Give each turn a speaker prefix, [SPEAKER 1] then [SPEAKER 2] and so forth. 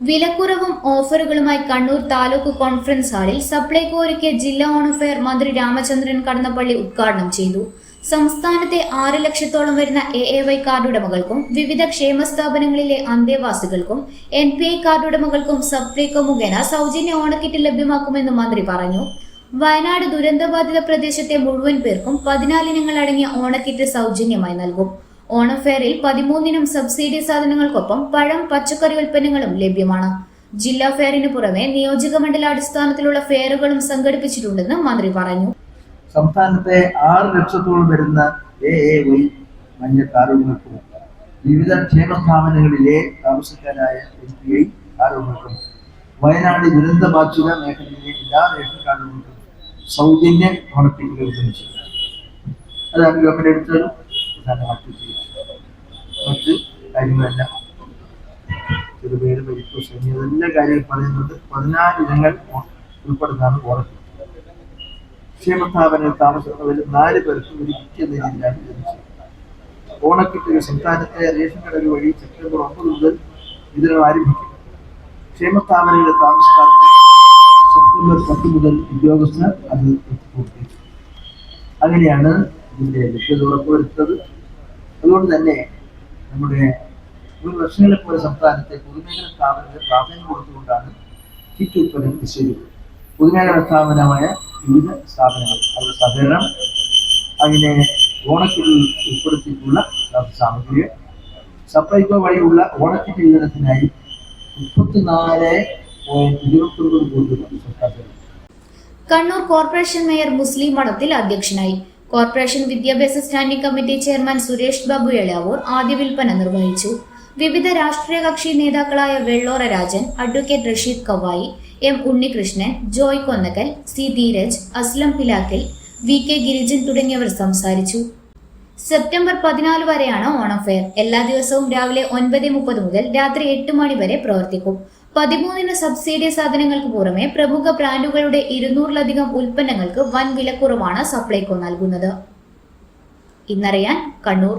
[SPEAKER 1] വിലക്കുറവും ഓഫറുകളുമായി കണ്ണൂർ താലൂക്ക് കോൺഫറൻസ് ഹാളിൽ സപ്ലൈകോ ഒരുക്കിയ ജില്ലാ ഓണഫെയർ മന്ത്രി രാമചന്ദ്രൻ കടന്നപ്പള്ളി ഉദ്ഘാടനം ചെയ്തു. സംസ്ഥാനത്തെ ആറ് ലക്ഷത്തോളം വരുന്ന എ എ വൈ കാർഡ് ഉടമകൾക്കും വിവിധ ക്ഷേമ സ്ഥാപനങ്ങളിലെ അന്തേവാസികൾക്കും എൻ പി ഐ കാർഡ് ഉടമകൾക്കും സപ്ലൈകോ മുഖേന സൗജന്യ ഓണക്കിറ്റ് ലഭ്യമാക്കുമെന്നും മന്ത്രി പറഞ്ഞു. വയനാട് ദുരന്തബാധിത പ്രദേശത്തെ മുഴുവൻ പേർക്കും പതിനാലിനങ്ങൾ അടങ്ങിയ ഓണക്കിറ്റ് സൗജന്യമായി നൽകും. ഓണം ഫെയറിൽ പതിമൂന്നിനും സബ്സിഡി സാധനങ്ങൾക്കൊപ്പം പഴം പച്ചക്കറി ഉൽപ്പന്നങ്ങളും ലഭ്യമാണ്. ജില്ലാ ഫെയറിന് പുറമെ നിയോജക മണ്ഡലാടിസ്ഥാനത്തിലുള്ള ഫെയറുകളും സംഘടിപ്പിച്ചിട്ടുണ്ടെന്ന് മന്ത്രി പറഞ്ഞു.
[SPEAKER 2] സംസ്ഥാനത്തെ ആറ് ലക്ഷത്തോളം വരുന്ന എ എ വൈ മഞ്ഞ കാർഡുകൾക്കും വിവിധ ക്ഷേമ സ്ഥാപനങ്ങളിലെ താമസക്കാരായ എൻ പി ഐ കാർഡുകൾക്കും വയനാട് ദുരന്ത ബാധിത മേഖലയിലെ എല്ലാ റേഷൻ കാർഡുകൾക്കും സൗജന്യ ഓണക്കിറ്റുകൾ നിർമ്മിച്ചു അതാണ് ഗവൺമെന്റ് എടുത്തൊരു പ്രധാനമായിട്ട് ചെയ്യുക മറ്റ് കാര്യങ്ങളെല്ലാം ചെറുപേര് പരിപ്പ് സൈന്യം എല്ലാ കാര്യങ്ങളും പറയുന്നത് പതിനാല് ഇനങ്ങൾ ഉൾപ്പെടുന്നതാണ് ഓണക്കിറ്റ് ക്ഷേമ സ്ഥാപനങ്ങളിൽ താമസിക്കുന്നവരിൽ നാല് പേർക്ക് ഒരു കിട്ടിയ നിലയിലാണ് ലഭിച്ചത്. ഓണക്കിറ്റ് സംസ്ഥാനത്തെ റേഷൻ കടകൾ വഴി സെപ്റ്റംബർ ഒമ്പത് മുതൽ വിതരണം ആരംഭിക്കും ക്ഷേമ സ്ഥാപനങ്ങളിലെ താമസക്കാർക്ക് സെപ്റ്റംബർ പത്ത് മുതൽ ഉദ്യോഗസ്ഥർ അത് പൂർത്തിയാക്കും അങ്ങനെയാണ് ഇതിന്റെ ലഭ്യത ഉറപ്പുവരുത്തത് അതുകൊണ്ട് തന്നെ നമ്മുടെ മുൻ വർഷങ്ങളെ പോലെ സംസ്ഥാനത്തെ പൊതുമേഖലാ സ്ഥാപനത്തിന് പ്രാധാന്യം കൊടുത്തുകൊണ്ടാണ് കിറ്റ് ഉൽപ്പന്നം നിശ്ചയിച്ചത് പൊതുമേഖലാ സ്ഥാപനമായ വിവിധ സ്ഥാപനങ്ങൾ അവരുടെ സഹകരണം. അതിനെ ഓണക്കിൽ ഉൾപ്പെടുത്തിയിട്ടുള്ള സാമഗ്രികൾ. സപ്ലൈകോ വഴിയുള്ള ഓണക്കിറ്റ് വിതരണത്തിനായി മുപ്പത്തിനാല് പോയിന്റ് ഇരുപത്തൊമ്പത് കോടി രൂപ സർക്കാർ
[SPEAKER 1] കണ്ണൂർ കോർപ്പറേഷൻ മേയർ മുസ്ലിം മഠത്തിൽ അധ്യക്ഷനായി. കോർപ്പറേഷൻ വിദ്യാഭ്യാസ standing committee chairman Suresh Babu Elavoor ആദ്യ വിൽപ്പന നിർവഹിച്ചു. വിവിധ രാഷ്ട്രീയ കക്ഷി നേതാക്കളായ Vellora Rajan advocate Rasheed Kavayi M Unnikrishnan Joy Konnakkal C Dheeraj Aslam Pilakkal V K Girijan തുടങ്ങിയവർ സംസാരിച്ചു. സെപ്റ്റംബർ പതിനാല് വരെയാണ് ഓണം ഫെയർ. എല്ലാ ദിവസവും രാവിലെ ഒൻപത് മുപ്പത് മുതൽ രാത്രി എട്ട് മണി വരെ പ്രവർത്തിക്കും. പതിമൂന്നിന് സബ്സിഡി സാധനങ്ങൾക്ക് പുറമെ പ്രമുഖ ബ്രാൻഡുകളുടെ ഇരുന്നൂറിലധികം ഉൽപ്പന്നങ്ങൾക്ക് വൻ വിലക്കുറവാണ് സപ്ലൈകോ നൽകുന്നത്. ഇന്നറിയാൻ Kannur.